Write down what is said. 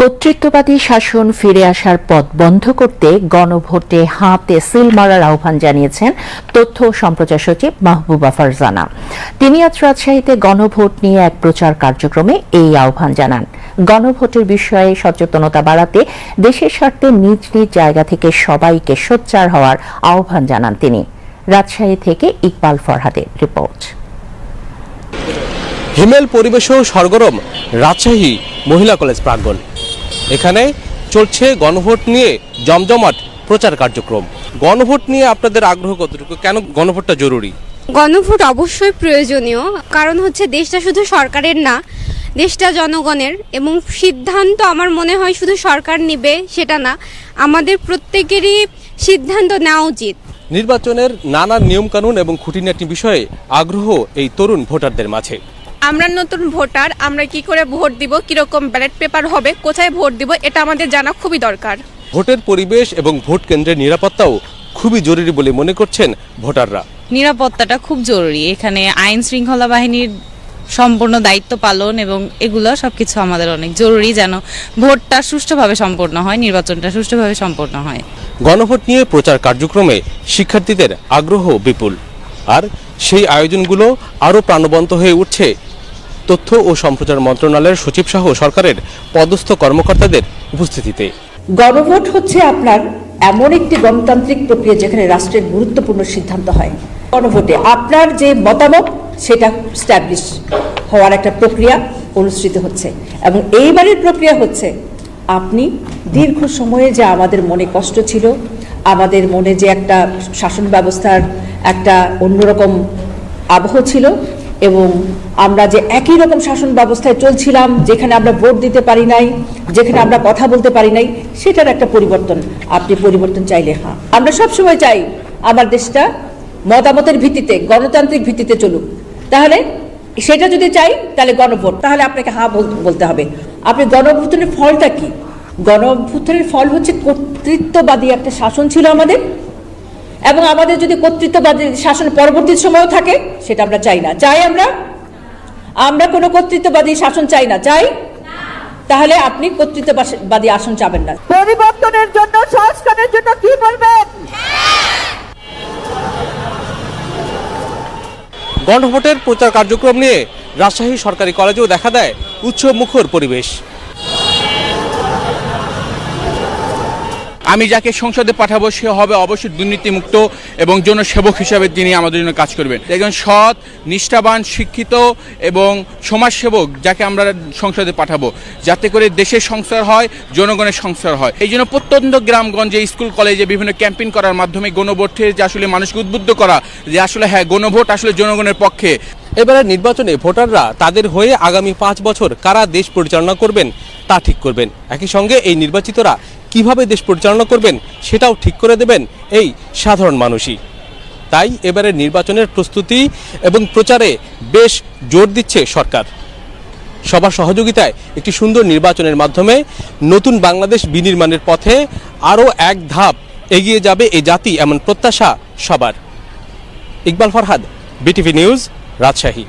কর্তৃত্ববাদী শাসন ফিরে আসার পথ বন্ধ করতে গণভোটে হাতে সিল মারার আহ্বান জানিয়েছেন তথ্য ও সম্প্রচার সচিব মাহবুবা ফারজানা। তিনি আজ রাজশাহীতে গণভোট নিয়ে এক প্রচার কার্যক্রমে এই আহ্বান জানান। গণভোটের বিষয়ে সচেতনতা বাড়াতে দেশের স্বার্থে নিজ নিজ জায়গা থেকে সবাইকে সোচ্চার হওয়ার আহ্বান জানান তিনি। রাজশাহী থেকে ইকবাল ফরহাদের রিপোর্ট। হিমেল পরিবেশেও সরগরম, রাজশাহী মহিলা কলেজ প্রাঙ্গণ। এখানে চলছে গণভোট নিয়ে জমজমাট প্রচার কার্যক্রম। গণভোট নিয়ে আপনাদের আগ্রহ কতটুকু? কেন গণভোটটা জরুরি? গণভোট অবশ্যই প্রয়োজনীয় কারণ হচ্ছে দেশটা শুধু সরকারের না দেশটা জনগণের এবং সিদ্ধান্ত আমার মনে হয় শুধু সরকার নিবে সেটা না আমাদের প্রত্যেকেরই সিদ্ধান্ত নেওয়া উচিত। নির্বাচনের নানা নিয়মকানুন এবং খুঁটিনাটি বিষয়ে আগ্রহ এই তরুণ ভোটারদের মাঝে। আমরা নতুন ভোটার আমরা কি করে ভোট দিব কীরকম ব্যালট পেপার হবে কোথায় ভোট দিব এটা আমাদের জানা খুবই দরকার। ভোটের পরিবেশ এবং ভোট কেন্দ্রের নিরাপত্তাও খুবই জরুরি বলে মনে করছেন ভোটাররা। নিরাপত্তাটা খুব জরুরি। এখানে আইন শৃঙ্খলা বাহিনীর সম্পূর্ণ দায়িত্ব পালন এবং এগুলো সবকিছু আমাদের অনেক জরুরি যেন ভোটটা সুষ্ঠুভাবে সম্পন্ন হয় নির্বাচনটা সুষ্ঠুভাবে সম্পন্ন হয়। গণভোট নিয়ে প্রচার কার্যক্রমে শিক্ষার্থীদের আগ্রহ বিপুল। আর সেই আয়োজনগুলো আরও প্রাণবন্ত হয়ে উঠছে তথ্য ও সম্প্রচার মন্ত্রণালয়ের সচিব সহ সরকারের পদস্থ কর্মকর্তাদের উপস্থিতিতে। গণভোট হচ্ছে আপনার এমন একটি গণতান্ত্রিক প্রক্রিয়া যেখানে রাষ্ট্রের গুরুত্বপূর্ণ সিদ্ধান্ত হয়। গণভোটে আপনার যে মতামত, সেটা স্ট্যাবলিশ হওয়ার একটা প্রক্রিয়া অনুষ্ঠিত হচ্ছে। এবং এইবারের প্রক্রিয়া হচ্ছে, আপনি দীর্ঘ সময়ে যে আমাদের মনে কষ্ট ছিল, আমাদের মনে যে একটা শাসন ব্যবস্থার একটা অন্যরকম আবহ ছিল এবং আমরা যে একই রকম শাসন ব্যবস্থায় চলছিলাম, যেখানে আমরা ভোট দিতে পারি নাই, যেখানে আমরা কথা বলতে পারি নাই, সেটার একটা পরিবর্তন আপনি পরিবর্তন চাইলে হ্যাঁ। আমরা সব সময় চাই আমার দেশটা মতামতের ভিত্তিতে, গণতান্ত্রিক ভিত্তিতে চলুক। তাহলে সেটা যদি চাই, তাহলে গণভোট। তাহলে আপনাকে হ্যাঁ বল- বলতে হবে। আপনি গণভোটের ফলটা কি? গণভোটের ফল হচ্ছে কর্তৃত্ববাদী একটা শাসন ছিল আমাদের এবং আমাদের যদি কর্তৃত্ববাদী শাসন পরবর্তী সময়ও থাকে সেটা আমরা চাই না। চাই আমরা? আমরা কোনো কর্তৃত্ববাদী শাসন চাই না। চাই? তাহলে আপনি কর্তৃত্ববাদী আসন চাবেন না। পরিবর্তনের জন্য সংস্কারের জন্য কি বলবেন? গণভোটের প্রচার কার্যক্রম নিয়ে রাজশাহী সরকারি কলেজেও দেখা দেয় উৎসব মুখর পরিবেশ। আমি যাকে সংসদে পাঠাবো, সে হবে অবশ্যই দুর্নীতিমুক্ত এবং জনসেবক হিসাবে তিনি আমাদের জন্য কাজ করবেন। একজন সৎ, নিষ্ঠাবান, শিক্ষিত এবং সমাজসেবক যাকে আমরা সংসদে পাঠাবো। যাতে করে দেশের সংস্কার হয়, জনগণের সংস্কার হয়। এই জন্য প্রত্যন্ত গ্রামগঞ্জে, স্কুল, কলেজে বিভিন্ন ক্যাম্পেইন করার মাধ্যমে গণভোটে যে আসলে মানুষকে উদ্বুদ্ধ করা, যে আসলে হ্যাঁ গণভোট আসলে জনগণের পক্ষে। এবারে নির্বাচনে ভোটাররা তাদের হয়ে আগামী পাঁচ বছর কারা দেশ পরিচালনা করবেন তা ঠিক করবেন। একই সঙ্গে এই নির্বাচিতরা কীভাবে দেশ পরিচালনা করবেন সেটাও ঠিক করে দেবেন এই সাধারণ মানুষই। তাই এবারে নির্বাচনের প্রস্তুতি এবং প্রচারে বেশ জোর দিচ্ছে সরকার। সবার সহযোগিতায় একটি সুন্দর নির্বাচনের মাধ্যমে নতুন বাংলাদেশ বিনির্মাণের পথে আরও এক ধাপ এগিয়ে যাবে এই জাতি এমন প্রত্যাশা সবার। Iqbal Farhad, BTV news, Rajshahi.